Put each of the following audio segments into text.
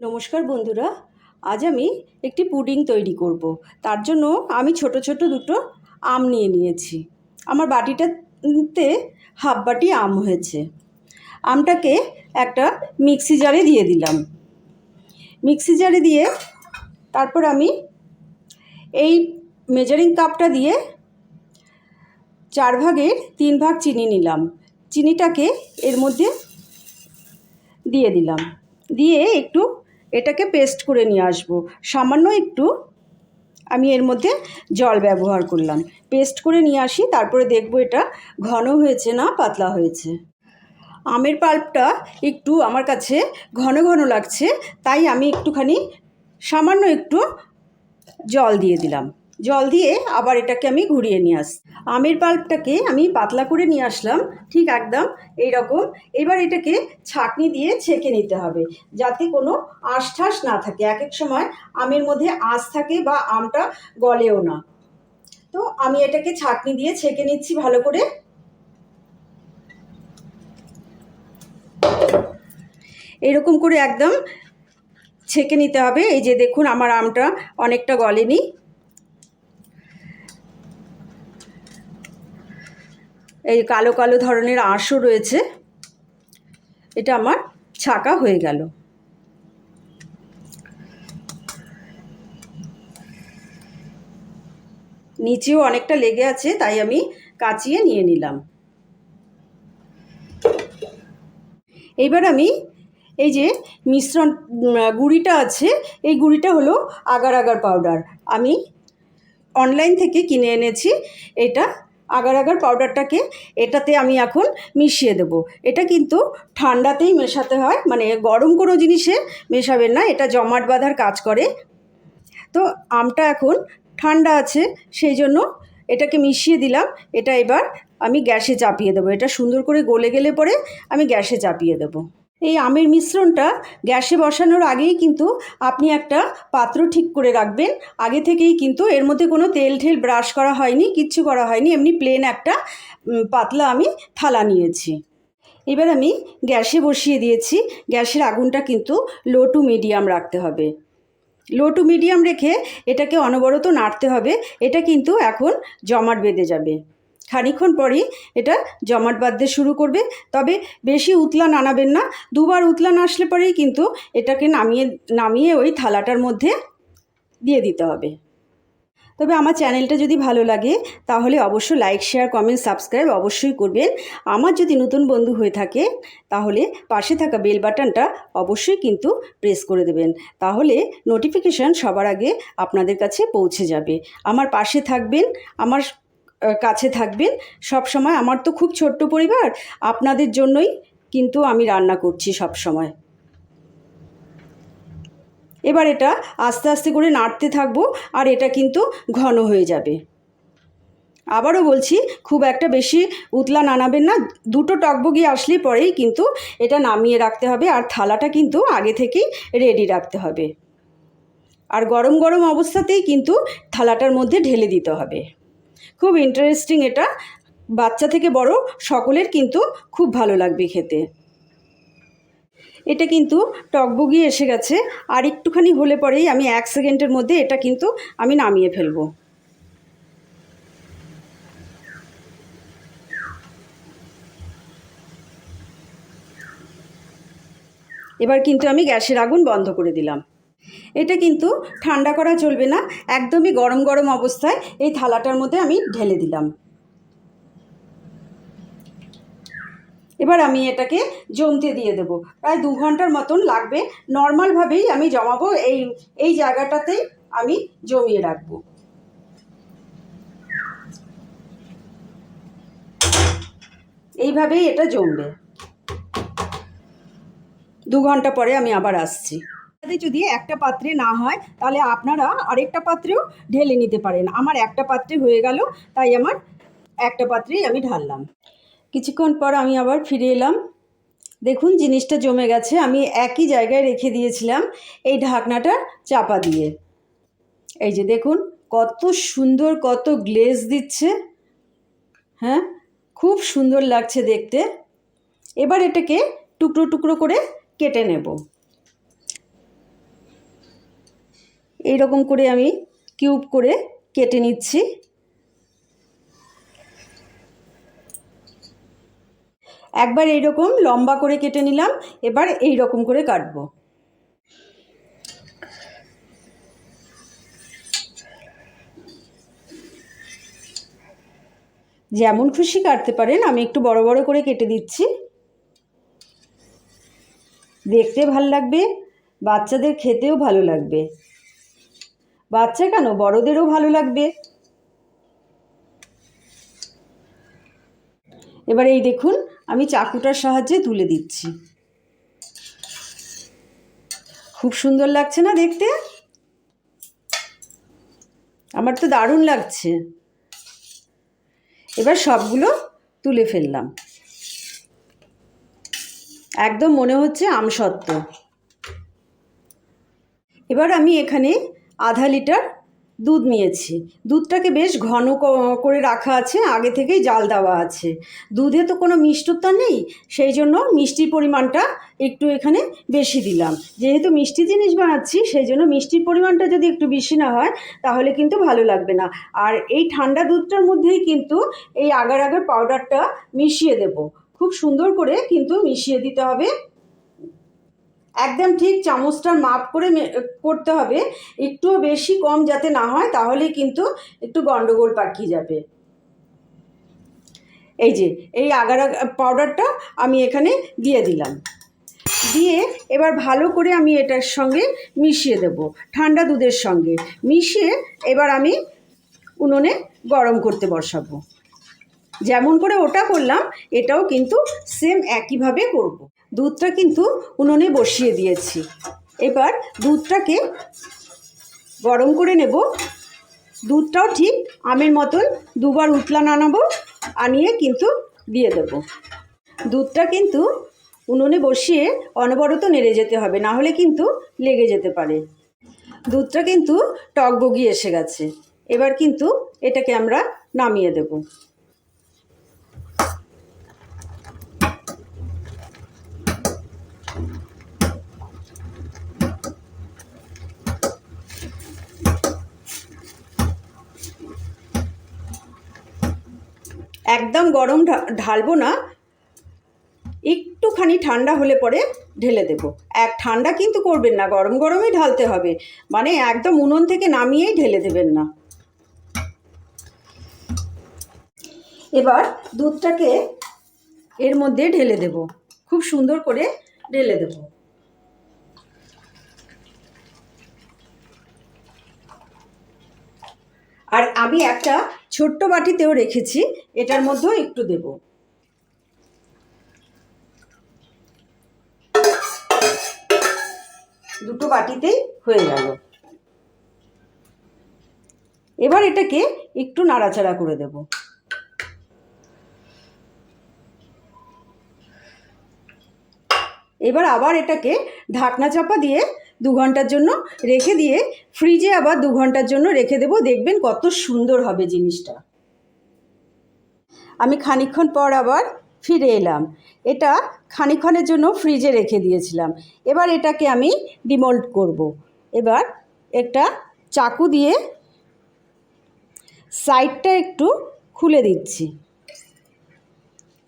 নমস্কার বন্ধুরা, আজ আমি একটি পুডিং তৈরি করব। তার জন্য আমি ছোট ছোট দুটো আম নিয়ে নিয়েছি। আমার বাটিটাতে হাফ বাটি আম হয়েছে। আমটাকে একটা মিক্সি জারে দিয়ে দিলাম। মিক্সি জারে দিয়ে তারপর আমি এই মেজারিং কাপটা দিয়ে চার ভাগের তিন ভাগ চিনি নিলাম। চিনিটাকে এর মধ্যে দিয়ে দিলাম। দিয়ে একটু এটাকে পেস্ট করে নিয়ে আসব। সামান্য একটু আমি এর মধ্যে জল ব্যবহার করলাম। পেস্ট করে নিয়ে আসি, তারপরে দেখব এটা ঘন হয়েছে না পাতলা হয়েছে। আমের পাল্পটা একটু আমার কাছে ঘন ঘন লাগছে, তাই আমি একটুখানি সামান্য একটু জল দিয়ে দিলাম। জল দিয়ে আবার এটাকে আমি ঘুরিয়ে নিয়ে আস, আমের পাল্পটাকে আমি পাতলা করে নিয়ে আসলাম, ঠিক একদম এই রকম এবার এটাকে ছাঁকনি দিয়ে ছেঁকে নিতে হবে, যাতে কোনো আঁশ ঠাস না থাকে। এক এক সময় আমের মধ্যে আঁশ থাকে বা আমটা গলেও না। তো আমি এটাকে ছাঁকনি দিয়ে ছেঁকে নিচ্ছি ভালো করে। এরকম করে একদম ছেঁকে নিতে হবে। এই যে দেখুন আমার আমটা অনেকটা গলেনি। এই কালো কালো ধরনের আঁশও রয়েছে। এটা আমার ছাকা হয়ে গেল। নিচেও অনেকটা লেগে আছে, তাই আমি কাচিয়ে নিয়ে নিলাম। এইবার আমি এই যে মিশ্রণ গুঁড়িটা আছে, এই গুঁড়িটা হলো আগার আগার পাউডার। আমি অনলাইন থেকে কিনে এনেছি, এটা আগার আগার পাউডারটাকে এটাতে আমি এখন মিশিয়ে দেব। এটা কিন্তু ঠান্ডাতেই মেশাতে হয় মানে গরম কোনো জিনিসে মেশাবেন না, এটা জমাট বাঁধার কাজ করে। তো আমটা এখন ঠান্ডা আছে, সেই জন্য এটাকে মিশিয়ে দিলাম। এটা এবার আমি গ্যাসে চাপিয়ে দেবো। এটা সুন্দর করে গলে গেলে পরে আমি গ্যাসে চাপিয়ে দেবো। এই আমের মিশ্রণটা গ্যাসে বসানোর আগেই কিন্তু আপনি একটা পাত্র ঠিক করে রাখবেন। আগে থেকেই কিন্তু এর মধ্যে কোনো তেল ঠেল ব্রাশ করা হয়নি, কিচ্ছু করা হয়নি। এমনি প্লেন একটা পাতলা আমি থালা নিয়েছি। এবার আমি গ্যাসে বসিয়ে দিয়েছি। গ্যাসের আগুনটা কিন্তু লো টু মিডিয়াম রাখতে হবে। লো টু মিডিয়াম রেখে এটাকে অনবরত নাড়তে হবে। এটা কিন্তু এখন জমাট বেঁধে যাবে। খানিক্ষণ পরেই এটা জমাট বাঁধতে শুরু করবে। তবে বেশি উতলান আনাবেন না, দুবার উতলান আসলে পরেই কিন্তু এটাকে নামিয়ে নামিয়ে ওই থালাটার মধ্যে দিয়ে দিতে হবে। তবে আমার চ্যানেলটা যদি ভালো লাগে, তাহলে অবশ্যই লাইক, শেয়ার, কমেন্ট, সাবস্ক্রাইব অবশ্যই করবেন। আমার যদি নতুন বন্ধু হয়ে থাকে, তাহলে পাশে থাকা বেল বাটনটা অবশ্যই কিন্তু প্রেস করে দেবেন। তাহলে নোটিফিকেশান সবার আগে আপনাদের কাছে পৌঁছে যাবে। আমার পাশে থাকবেন, আমার কাছে থাকবেন। সব সময় আমার তো খুব ছোট্ট পরিবার, আপনাদের জন্যই কিন্তু আমি রান্না করছি সব সময়। এবার এটা আস্তে আস্তে করে নাড়তে থাকব আর এটা কিন্তু ঘন হয়ে যাবে। আবারও বলছি, খুব একটা বেশি উতলা নানাবেন না, দুটো টকবগি আসলে পরেই কিন্তু এটা নামিয়ে রাখতে হবে আর থালাটা কিন্তু আগে থেকেই রেডি রাখতে হবে। আর গরম গরম অবস্থাতেই কিন্তু থালাটার মধ্যে ঢেলে দিতে হবে। খুব ইন্টারেস্টিং এটা। বাচ্চা থেকে বড় সকলের কিন্তু খুব ভালো লাগবে খেতে। এটা কিন্তু টকবগি এসে গেছে। আর একটুখানি হলে পরেই আমি এক সেকেন্ডের মধ্যে এটা কিন্তু আমি নামিয়ে ফেলব। এবার কিন্তু আমি গ্যাসের আগুন বন্ধ করে দিলাম। এটা কিন্তু ঠান্ডা করা চলবে না, একদমই গরম গরম অবস্থায় এই থালাটার মধ্যে আমি ঢেলে দিলাম। এবার আমি এটাকে জমতে দিয়ে দেবো। প্রায় দু ঘণ্টার মতন লাগবে নর্মালভাবেই আমি জমাবো, এই এই জায়গাটাতেই আমি জমিয়ে রাখব। এইভাবেই এটা জমবে। দু ঘণ্টা পরে আমি আবার আসছি। যদি একটা পাত্রে না হয়, তাহলে আপনারা আরেকটা পাত্রেও ঢেলে নিতে পারেন। আমার একটা পাত্রে হয়ে গেল, তাই আমার একটা পাত্রেই আমি ঢাললাম। কিছুক্ষণ পর আমি আবার ফিরে এলাম। দেখুন, জিনিসটা জমে গেছে। আমি একই জায়গায় রেখে দিয়েছিলাম এই ঢাকনাটা চাপা দিয়ে। এই যে দেখুন, কত সুন্দর, কত গ্লেজ দিচ্ছে। হ্যাঁ খুব সুন্দর লাগছে দেখতে। এবার এটাকে টুকরো টুকরো করে কেটে নেব। এই রকম করে আমি কিউব করে কেটে নিচ্ছি। একবার এই রকম লম্বা করে কেটে নিলাম, এবার এই রকম করে কাটব। যেমন খুশি কাটতে পারেন, আমি একটু বড় বড় করে কেটে দিচ্ছি। দেখতে ভালো লাগবে, বাচ্চাদের খেতেও ভালো লাগবে। বাচ্চা কেন? বড়দেরও ভালো লাগবে। এবার এই দেখুন, আমি চাকুটার সাহায্যে তুলে দিচ্ছি। খুব সুন্দর লাগছে না দেখতে? আমার তো দারুণ লাগছে। এবার সবগুলো তুলে ফেললাম। একদম মনে হচ্ছে আমসত্ত্ব। এবার আমি এখানে আধা লিটার দুধ নিয়েছি। দুধটাকে বেশ ঘন করে রাখা আছে, আগে থেকেই জাল দেওয়া আছে। দুধে তো কোনো মিষ্টতা নেই, সেই জন্য মিষ্টির পরিমাণটা একটু এখানে বেশি দিলাম। যেহেতু মিষ্টি জিনিস বানাচ্ছি, সেই জন্য মিষ্টির পরিমাণটা যদি একটু বেশি না হয়, তাহলে কিন্তু ভালো লাগবে না। আর এই ঠান্ডা দুধটার মধ্যেই কিন্তু এই আগার আগার পাউডারটা মিশিয়ে দেব। খুব সুন্দর করে কিন্তু মিশিয়ে দিতে হবে। একদম ঠিক চামচটার মাপ করে করতে হবে। একটুও বেশি কম যাতে না হয় তাহলে কিন্তু একটু গন্ডগোল পাকিয়ে যাবে। এই যে, এই আগার আগা- পাউডারটা আমি এখানে দিয়ে দিলাম। দিয়ে এবার ভালো করে আমি এটার সঙ্গে মিশিয়ে দেব, ঠান্ডা দুধের সঙ্গে। মিশিয়ে এবার আমি উনুনে গরম করতে বসাবো। যেমন করে ওটা করলাম, এটাও কিন্তু সেম একইভাবে করব। দুধটা কিন্তু উনুনে বসিয়ে দিয়েছি। এবার দুধটাকে গরম করে নেব। দুধটাও ঠিক আমের মতন দুবার উতলান আনাবো আনিয়ে কিন্তু দিয়ে দেব। দুধটা কিন্তু উনুনে বসিয়ে অনবরত নেড়ে যেতে হবে, না হলে কিন্তু লেগে যেতে পারে। দুধটা কিন্তু টক এসে গেছে। এবার কিন্তু এটাকে আমরা নামিয়ে দেবো। একদম গরম ঢালবো না, একটুখানি ঠান্ডা হলে পরে ঢেলে দেব। এক, ঠান্ডা কিন্তু করবেন না, গরম গরমই ঢালতে হবে। মানে একদম উনুন থেকে নামিয়েই ঢেলে দেবেন না। এবার দুধটাকে এর মধ্যে ঢেলে দেব। খুব সুন্দর করে ঢেলে দেব। আর আমি একটা ছোট্ট বাটিতেও রেখেছি, এটার মধ্যেও একটু দেব। দুটো বাটিতেই হয়ে গেল। এবার এটাকে একটু নাড়াচাড়া করে দেব। এবার আবার এটাকে ঢাকনা চাপা দিয়ে দু ঘণ্টার জন্য রেখে দিয়ে ফ্রিজে আবার দু ঘণ্টার জন্য রেখে দেবো। দেখবেন কত সুন্দর হবে জিনিসটা। আমি খানিকক্ষণ পর আবার ফিরে এলাম। এটা খানিকক্ষণের জন্য ফ্রিজে রেখে দিয়েছিলাম। এবার এটাকে আমি ডিমোল্ড করব। এবার একটা চাকু দিয়ে সাইডটা একটু খুলে দিচ্ছি।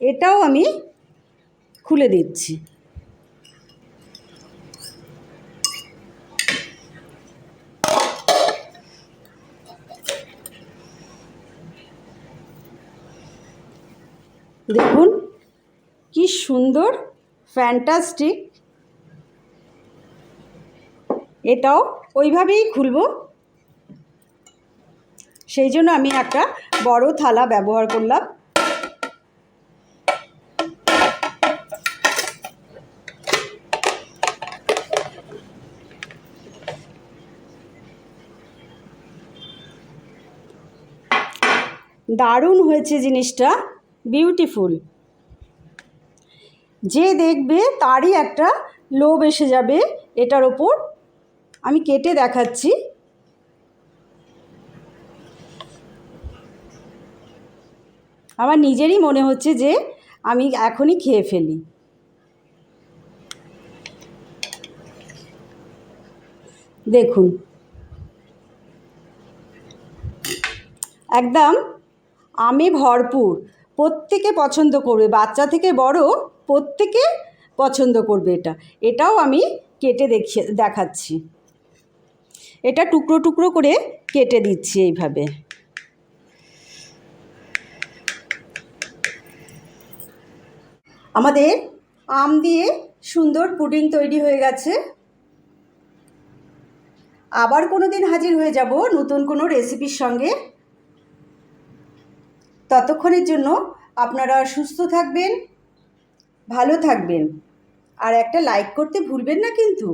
এটাও আমি খুলে দিচ্ছি। দেখুন, কি সুন্দর ফ্যান্টাস্টিক এটাও ওইভাবেই খুলবো। সেই জন্য আমি একটা বড় থালা ব্যবহার করলাম। দারুণ হয়েছে জিনিসটা। বিউটিফুল যে দেখবে তারই একটা লোভ এসে যাবে এটার ওপর। আমি কেটে দেখাচ্ছি। আমার নিজেরই মনে হচ্ছে যে আমি এখনই খেয়ে ফেলি। দেখুন। একদম আমে ভরপুর। প্রত্যেকে পছন্দ করবে, বাচ্চা থেকে বড় প্রত্যেকে পছন্দ করবে এটা। এটাও আমি কেটে দেখিয়ে দেখাচ্ছি। এটা টুকরো টুকরো করে কেটে দিচ্ছি এইভাবে। আমাদের আম দিয়ে সুন্দর পুডিং তৈরি হয়ে গেছে। আবার কোনো দিন হাজির হয়ে যাব নতুন কোনো রেসিপির সঙ্গে। ততক্ষণের জন্য আপনারা সুস্থ থাকবেন ভালো থাকবেন। আর একটা লাইক করতে ভুলবেন না কিন্তু।